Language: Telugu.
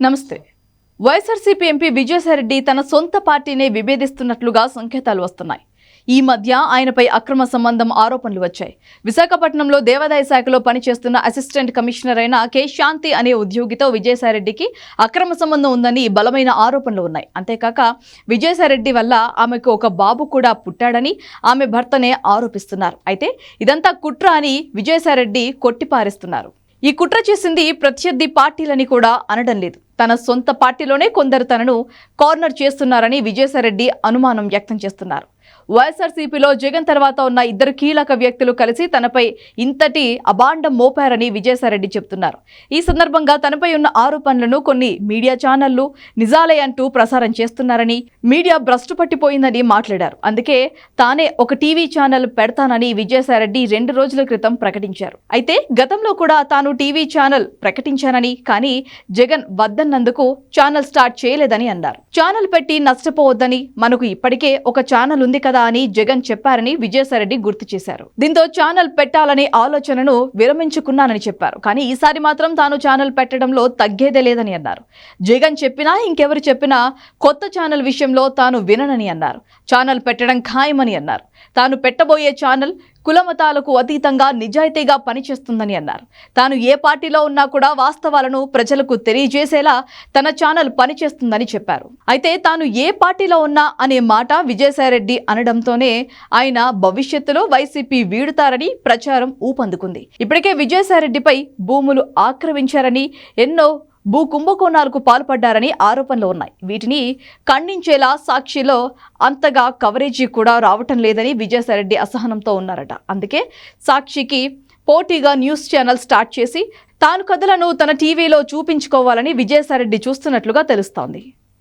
నమస్తే. వైఎస్ఆర్సీపీ ఎంపీ విజయసాయిరెడ్డి తన సొంత పార్టీనే విభేదిస్తున్నట్లుగా సంకేతాలు వస్తున్నాయి. ఈ మధ్య ఆయనపై అక్రమ సంబంధం ఆరోపణలు వచ్చాయి. విశాఖపట్నంలో దేవాదాయ శాఖలో పనిచేస్తున్న అసిస్టెంట్ కమిషనర్ అయిన కె శాంతి అనే ఉద్యోగితో విజయసాయిరెడ్డికి అక్రమ సంబంధం ఉందని బలమైన ఆరోపణలు ఉన్నాయి. అంతేకాక విజయసాయిరెడ్డి వల్ల ఆమెకు ఒక బాబు కూడా పుట్టాడని ఆమె భర్తనే ఆరోపిస్తున్నారు. అయితే ఇదంతా కుట్ర అని విజయసాయిరెడ్డి కొట్టిపారేస్తున్నారు. ఈ కుట్ర చేసింది ప్రత్యర్థి పార్టీలని కూడా అనడం లేదు. తన సొంత పార్టీలోనే కొందరు తనను కార్నర్ చేస్తున్నారని విజయసాయిరెడ్డి అనుమానం వ్యక్తం చేస్తున్నారు. వైఎస్ఆర్సీపీలో జగన్ తర్వాత ఉన్న ఇద్దరు కీలక వ్యక్తులు కలిసి తనపై ఇంతటి అబాండం మోపారని విజయసాయిరెడ్డి చెబుతున్నారు. ఈ సందర్భంగా తనపై ఉన్న ఆరోపణలను కొన్ని మీడియా ఛానళ్ళు నిజాలే అంటూ ప్రసారం చేస్తున్నారని మీడియా భ్రష్టు పట్టిపోయిందని మాట్లాడారు. అందుకే తానే ఒక టీవీ ఛానల్ పెడతానని విజయసాయిరెడ్డి రెండు రోజుల క్రితం ప్రకటించారు. అయితే గతంలో కూడా తాను టీవీ ఛానల్ ప్రకటించానని కానీ జగన్ వద్దన్నందుకు ఛానల్ స్టార్ట్ చేయలేదని అన్నారు. ఛానల్ పెట్టి నష్టపోవద్దని మనకు ఇప్పటికే ఒక ఛానల్ ఉంది కదా అని జగన్ చెప్పారని విజయసాయిరెడ్డి గుర్తు చేశారు. దీంతో ఛానల్ పెట్టాలనే ఆలోచనను విరమించుకున్నానని చెప్పారు. కానీ ఈసారి మాత్రం తాను ఛానల్ పెట్టడంలో తగ్గేదే లేదని అన్నారు. జగన్ చెప్పినా ఇంకెవరు చెప్పినా కొత్త ఛానల్ విషయంలో తాను విననని అన్నారు. ఛానల్ పెట్టడం ఖాయమని అన్నారు. తాను పెట్టబోయే ఛానల్ కులమతాలకు అతీతంగా నిజాయితీగా పనిచేస్తుందని అన్నారు. తాను ఏ పార్టీలో ఉన్నా కూడా వాస్తవాలను ప్రజలకు తెలియజేసేలా తన ఛానల్ పనిచేస్తుందని చెప్పారు. అయితే తాను ఏ పార్టీలో ఉన్నా అనే మాట విజయసాయిరెడ్డి అనడంతోనే ఆయన భవిష్యత్తులో వైసీపీ వీడుతారని ప్రచారం ఊపందుకుంది. ఇప్పటికే విజయసాయిరెడ్డిపై భూములు ఆక్రమించారని ఎన్నో భూ కుంభకోణాలకు పాల్పడ్డారని ఆరోపణలు ఉన్నాయి. వీటిని ఖండించేలా సాక్షిలో అంతగా కవరేజీ కూడా రావటం లేదని విజయసాయిరెడ్డి అసహనంతో ఉన్నారట. అందుకే సాక్షికి పోటీగా న్యూస్ ఛానల్ స్టార్ట్ చేసి తాను కథలను తన టీవీలో చూపించుకోవాలని విజయసాయిరెడ్డి చూస్తున్నట్లుగా తెలుస్తోంది.